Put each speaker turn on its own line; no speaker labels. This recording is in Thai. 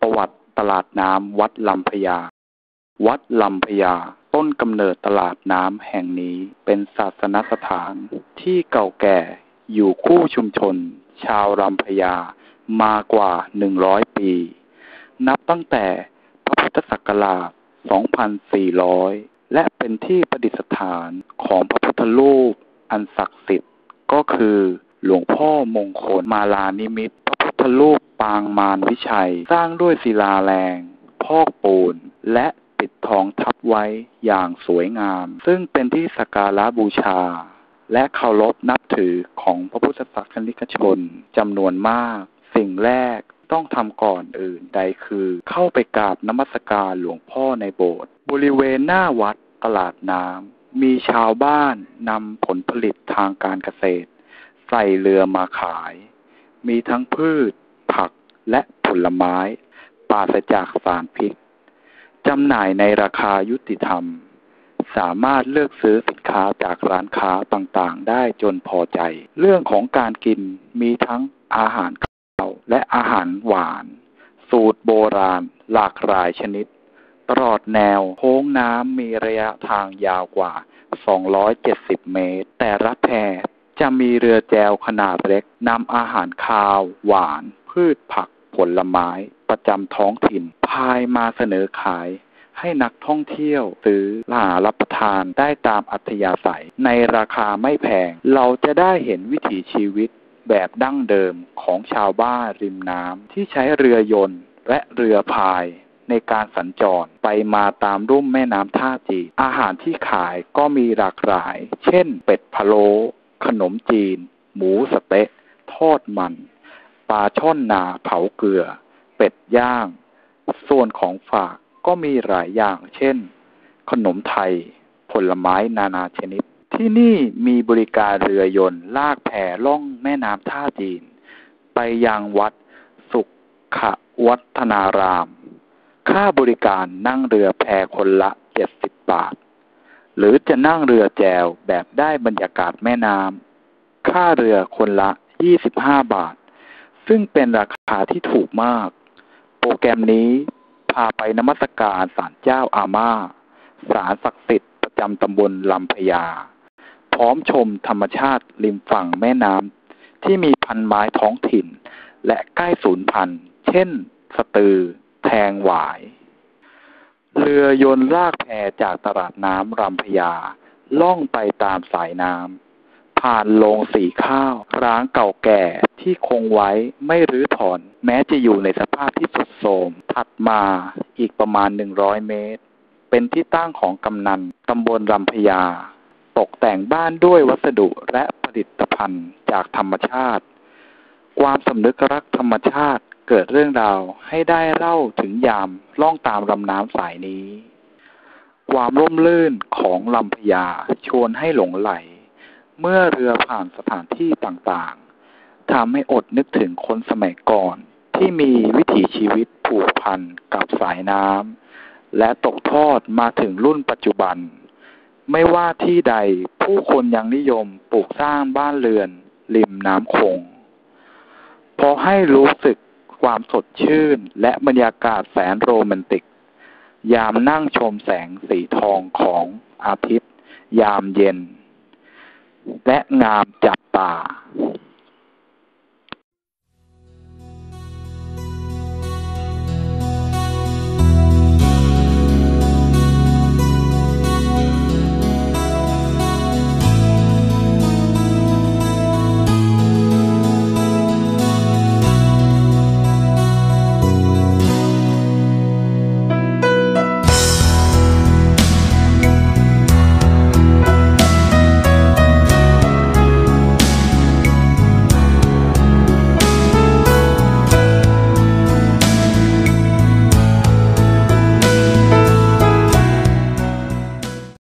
ประวัติตลาดน้ำวัดลำพญา วัดลำพญา ต้นกำเนิดตลาดน้ำแห่งนี้เป็นศาสนสถานที่เก่าแก่อยู่คู่ชุมชน ชาวลำพญามากว่าหนึ่งร้อยปี นับตั้งแต่พระพุทธศักราช 2400 และเป็นที่ประดิษฐานของพระพุทธรูปอันศักดิ์สิทธิ์ก็คือหลวงพ่อมงคลมาลานิมิตพระพุทธรูป ปางมารวิชัย สร้างด้วยศิลาแรง พอกปูน และปิดทองทับไว้อย่างสวยงาม ซึ่งเป็นที่สักการะบูชา และเคารพนับถือของพระพุทธศาสนิกชนจำนวนมาก สิ่งแรกต้องทำก่อนอื่นใดคือ เข้าไปกราบนมัสการหลวงพ่อในโบสถ์บริเวณหน้าวัดตลาดน้ำมีชาวบ้านนำผลผลิตทางการเกษตร ใส่เรือมาขาย มีทั้งพืช และผลไม้ปราศจากสารพิษจำหน่ายในราคายุติธรรม สามารถเลือกซื้อสินค้าจากร้านค้าต่างๆ ได้จนพอใจ เรื่องของการกินมีทั้งอาหารข้าวและอาหารหวาน สูตรโบราณหลากหลายชนิด ตลอดแนวโค้งน้ำมีระยะทางยาวกว่า 270 เมตร แต่ละแพจะมีเรือแจวขนาดเล็กนำอาหารคาว หวาน พืชผัก ผลไม้ ประจำท้องถิ่น พายมาเสนอขาย ให้นักท่องเที่ยวซื้อหารับประทานได้ตามอัธยาศัย ในราคาไม่แพง เราจะได้เห็นวิถีชีวิตแบบดั้งเดิมของชาวบ้านริมน้ำที่ใช้เรือยนต์และเรือพายในการสัญจรไปมาตามรุ่มแม่น้ำท่าจี อาหารที่ขายก็มีหลากหลาย เช่น เป็ดพะโล้ขนมจีน หมูสเต๊ะ ทอดมัน ปลาช่อนนาเผาเกลือ เป็ดย่าง ส่วนของฝากก็มีหลายอย่าง เช่น ขนมไทย ผลไม้นานาชนิด ที่นี่มีบริการเรือยนต์ลากแพล่องแม่น้ำท่าจีน ไปยังวัดสุขวัฒนาราม ค่าบริการนั่งเรือแพคนละเจ็ดสิบบาท หรือจะนั่งเรือแจวแบบได้บรรยากาศแม่น้ำค่าเรือคนละยี่สิบห้าบาท ซึ่งเป็นราคาที่ถูกมาก โปรแกรมนี้พาไปนมัสการศาลเจ้าอาม่าศาลศักดิ์สิทธิ์ประจำตำบลลำพญา พร้อมชมธรรมชาติริมฝั่งแม่น้ำที่มีพันไม้ท้องถิ่น และใกล้สูญพันธุ์ เช่น สตือ แทงหวาย เรือยนลากแพจากตลาดน้ำรำพญาล่องไปตามสายน้ำ ผ่านโรงสีข้าว ร้างเก่าแก่ที่คงไว้ไม่รื้อถอน แม้จะอยู่ในสภาพที่สุดโทรมถัดมาอีกประมาณหนึ่งร้อยเมตร เป็นที่ตั้งของกำนันตำบลรำพญาตกแต่งบ้านด้วยวัสดุและผลิตภัณฑ์จากธรรมชาติ ความสำนึกรักธรรมชาติเกิดเรื่องราวให้ได้เล่าถึงยามล่องตามลำน้ำสายนี้ ความร่มรื่นของลำพญาชวนให้หลงไหล เมื่อเรือผ่านสถานที่ต่างๆทำให้อดนึกถึงคนสมัยก่อนที่มีวิถีชีวิตผูกพันกับสายน้ำและตกทอดมาถึงรุ่นปัจจุบัน ไม่ว่าที่ใดผู้คนยังนิยมปลูกสร้างบ้านเรือน ริมน้ำคง พอให้รู้สึกความสดชื่นและบรรยากาศแสนโรแมนติก ยามนั่งชมแสงสีทองของอาทิตย์ ยามเย็น และงามจากป่า